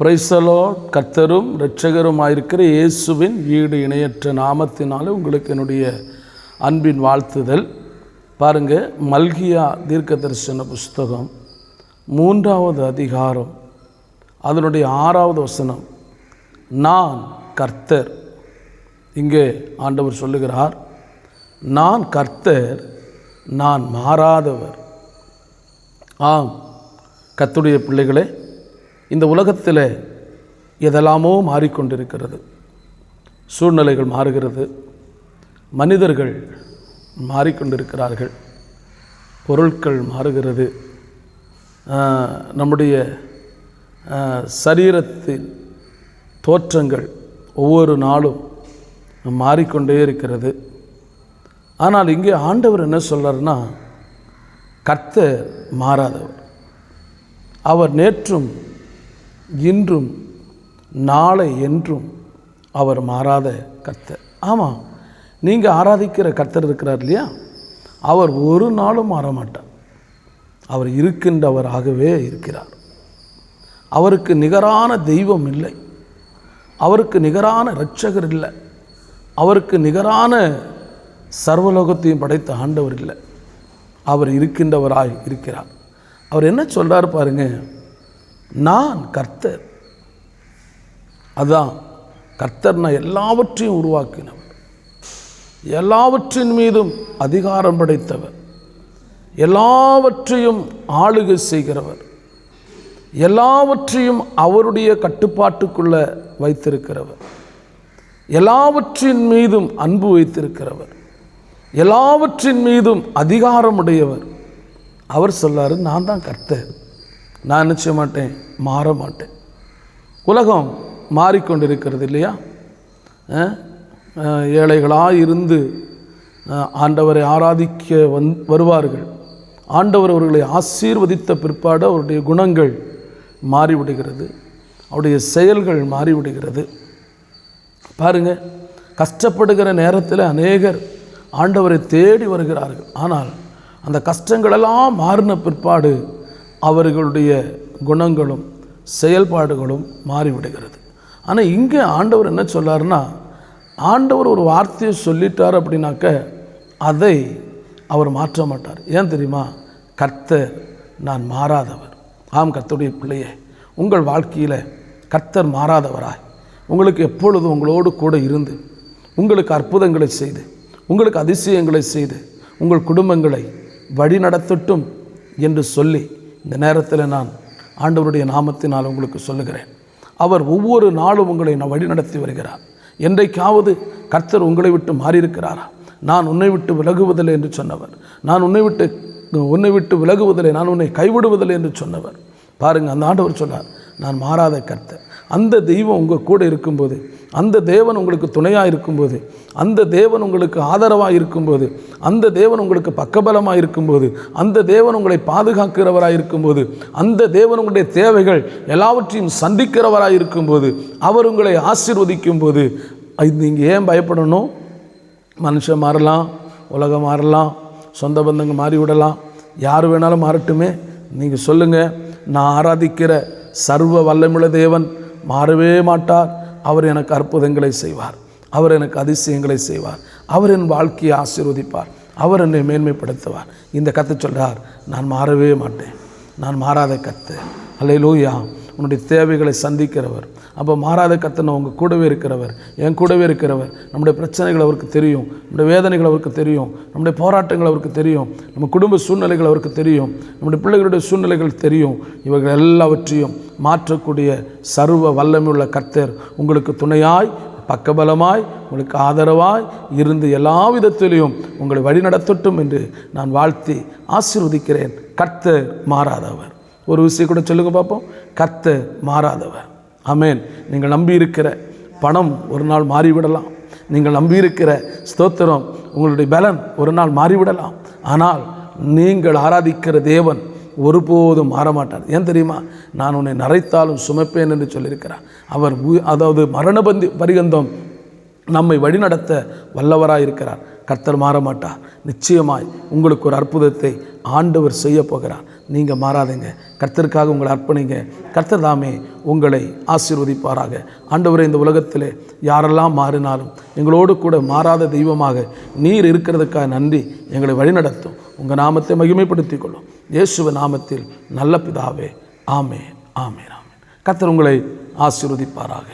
பிரைசலோ கர்த்தரும் இரட்சகருமாயிருக்கிற இயேசுவின் ஈடு இணையற்ற நாமத்தினாலே உங்களுக்கு என்னுடைய அன்பின் வாழ்த்துதல். பாருங்கள் மல்கியா தீர்க்க தரிசன புஸ்தகம் மூன்றாவது அதிகாரம் அதனுடைய ஆறாவது வசனம். நான் கர்த்தர். இங்கே ஆண்டவர் சொல்லுகிறார் நான் கர்த்தர் நான் மாறாதவர். ஆம் கத்துடைய பிள்ளைகளே இந்த உலகத்தில் எதெல்லாமோ மாறிக்கொண்டிருக்கிறது. சூழ்நிலைகள் மாறுகிறது. மனிதர்கள் மாறிக்கொண்டிருக்கிறார்கள். பொருட்கள் மாறுகிறது. நம்முடைய சரீரத்தின் தோற்றங்கள் ஒவ்வொரு நாளும் மாறிக்கொண்டே இருக்கிறது. ஆனால் இங்கே ஆண்டவர் என்ன சொல்கிறார்னா கர்த்தர் மாறாதவர். அவர் நேற்றும் இன்றும் நாளை என்றும் அவர் மாறாத கர்த்தர். ஆமாம் நீங்கள் ஆராதிக்கிற கர்த்தர் இருக்கிறார் இல்லையா? அவர் ஒரு நாளும் மாற மாட்டார் அவர் இருக்கின்றவராகவே இருக்கிறார். அவருக்கு நிகரான தெய்வம் இல்லை. அவருக்கு நிகரான இரட்சகர் இல்லை. அவருக்கு நிகரான சர்வலோகத்தையும் படைத்த ஆண்டவர் இல்லை. அவர் இருக்கின்றவராய் இருக்கிறார். அவர் என்ன சொல்கிறார் பாருங்கள் நான் கர்த்தர். அதுதான் கர்த்தர்னா எல்லாவற்றையும் உருவாக்கினவர் எல்லாவற்றின் மீதும் அதிகாரம் படைத்தவர் எல்லாவற்றையும் ஆளுகை செய்கிறவர் எல்லாவற்றையும் அவருடைய கட்டுப்பாட்டுக்குள்ள வைத்திருக்கிறவர் எல்லாவற்றின் மீதும் அன்பு வைத்திருக்கிறவர் எல்லாவற்றின் மீதும் அதிகாரமுடையவர் அவர் சொல்லாரு நான் தான் கர்த்தர். நான் நினச்ச மாட்டேன் மாற மாட்டேன். உலகம் மாறிக்கொண்டிருக்கிறது இல்லையா? ஏழைகளாக இருந்து ஆண்டவரை ஆராதிக்க வந் வருவார்கள். ஆண்டவர் அவர்களை ஆசீர்வதித்த பிற்பாடு அவருடைய குணங்கள் மாறிவிடுகிறது. அவருடைய செயல்கள் மாறிவிடுகிறது. பாருங்க கஷ்டப்படுகிற நேரத்தில் அநேகர் ஆண்டவரை தேடி வருகிறார்கள். ஆனால் அந்த கஷ்டங்களெல்லாம் மாறின பிற்பாடு அவர்களுடைய குணங்களும் செயல்பாடுகளும் மாறிவிடுகிறது. ஆனால் இங்கே ஆண்டவர் என்ன சொல்லாருன்னா ஆண்டவர் ஒரு வார்த்தையை சொல்லிட்டார் அப்படின்னாக்க அதை அவர் மாற்ற மாட்டார். ஏன் தெரியுமா? கர்த்தர் நான் மாறாதவர். ஆம் கர்த்தருடைய பிள்ளையே உங்கள் வாழ்க்கையில் கர்த்தர் மாறாதவராய். உங்களுக்கு எப்பொழுதும் உங்களோடு கூட இருந்து உங்களுக்கு அற்புதங்களை செய்து உங்களுக்கு அதிசயங்களை செய்து உங்கள் குடும்பங்களை வழி நடத்தட்டும் என்று சொல்லி இந்த நேரத்தில் நான் ஆண்டவருடைய நாமத்தினால் உங்களுக்கு சொல்லுகிறேன். அவர் ஒவ்வொரு நாளும் உங்களை நான் வழிநடத்தி வருகிறார். என்றைக்காவது கர்த்தர் உங்களை விட்டு மாறியிருக்கிறாரா? நான் உன்னை விட்டு விலகுவதில்லை என்று சொன்னவர். நான் உன்னை விட்டு உன்னை விட்டு விலகுவதில்லை. நான் உன்னை கைவிடுவதில்லை என்று சொன்னவர். பாருங்கள் அந்த ஆண்டவர் சொன்னார் நான் மாறாத கர்த்தர். அந்த தெய்வம் உங்கள் கூட இருக்கும்போது அந்த தேவன் உங்களுக்கு துணையாக இருக்கும்போது அந்த தேவன் உங்களுக்கு ஆதரவாக இருக்கும்போது அந்த தேவன் உங்களுக்கு பக்கபலமாக இருக்கும்போது அந்த தேவன் உங்களை பாதுகாக்கிறவராக இருக்கும்போது அந்த தேவன் உங்களுடைய தேவைகள் எல்லாவற்றையும் சந்திக்கிறவராக இருக்கும்போது அவர் உங்களை ஆசீர்வதிக்கும் போது நீங்கள் ஏன் பயப்படணும்? மனுஷன் மாறலாம் உலகம் மாறலாம் சொந்த பந்தங்க மாறி விடலாம் யார் வேணாலும் மாறட்டுமே. நீங்கள் சொல்லுங்கள் நான் ஆராதிக்கிற சர்வ வல்லமுள்ள தேவன் மாறவே மாட்டார். அவர் எனக்கு அற்புதங்களை செய்வார். அவர் எனக்கு அதிசயங்களை செய்வார். அவர் என் வாழ்க்கையை ஆசீர்வதிப்பார். அவர் என்னை மேன்மைப்படுத்துவார். இந்த கத்தை சொல்கிறார் நான் மாறவே மாட்டேன். நான் மாறாத கத்து. அல்லையிலூயா உன்னுடைய தேவைகளை சந்திக்கிறவர். அப்போ மாறாத கத்தனை உங்கள் கூடவே இருக்கிறவர். என் கூடவே இருக்கிறவர். நம்முடைய பிரச்சனைகள் அவருக்கு தெரியும். நம்முடைய வேதனைகள் அவருக்கு தெரியும். நம்முடைய போராட்டங்கள் அவருக்கு தெரியும். நம்ம குடும்ப சூழ்நிலைகள் அவருக்கு தெரியும். நம்முடைய பிள்ளைகளுடைய சூழ்நிலைகள் தெரியும். இவர்கள் எல்லாவற்றையும் மாற்றக்கூடிய சர்வ வல்லமையுள்ள கர்த்தர் உங்களுக்கு துணையாய் பக்கபலமாய் உங்களுக்கு ஆதரவாய் இருந்து எல்லா விதத்திலையும் உங்களை வழிநடத்தட்டும் என்று நான் வாழ்த்தி ஆசிர்வதிக்கிறேன். கர்த்தர் மாறாதவர். ஒரு விஷயம் கூட சொல்லுங்க பார்ப்போம். கர்த்தர் மாறாதவர். ஆமென். நீங்கள் நம்பியிருக்கிற பணம் ஒரு நாள் மாறிவிடலாம். நீங்கள் நம்பியிருக்கிற ஸ்தோத்திரம் உங்களுடைய பலன் ஒரு நாள் மாறிவிடலாம். ஆனால் நீங்கள் ஆராதிக்கிற தேவன் ஒருபோதும் மாற மாட்டார் ஏன் தெரியுமா? நான் உன்னை நரைத்தாலும் சுமப்பேன் என்று சொல்லியிருக்கிறார். அவர் உ- அதாவது மரணபந்தி பரிகந்தம் நம்மை வழிநடத்த வல்லவராக இருக்கிறார். கர்த்தர் மாற மாட்டார் நிச்சயமாய் உங்களுக்கு ஒரு அற்புதத்தை ஆண்டவர் செய்ய போகிறார். நீங்கள் மாறாதுங்க. கர்த்தருக்காக உங்களை அர்ப்பணிங்க. கர்த்தர் தாமே உங்களை ஆசீர்வதிப்பாராக. ஆண்டவரை இந்த உலகத்தில் யாரெல்லாம் மாறினாலும் எங்களோடு கூட மாறாத தெய்வமாக நீர் இருக்கிறதுக்காக நன்றி எங்களை வழிநடத்தும். உங்கள் நாமத்தை மகிமைப்படுத்திக் கொள்ளும் இயேசுவ நாமத்தில் நல்ல பிதாவே. ஆமே ஆமே ஆமே கர்த்தர் உங்களை ஆசீர்வதிப்பாராக.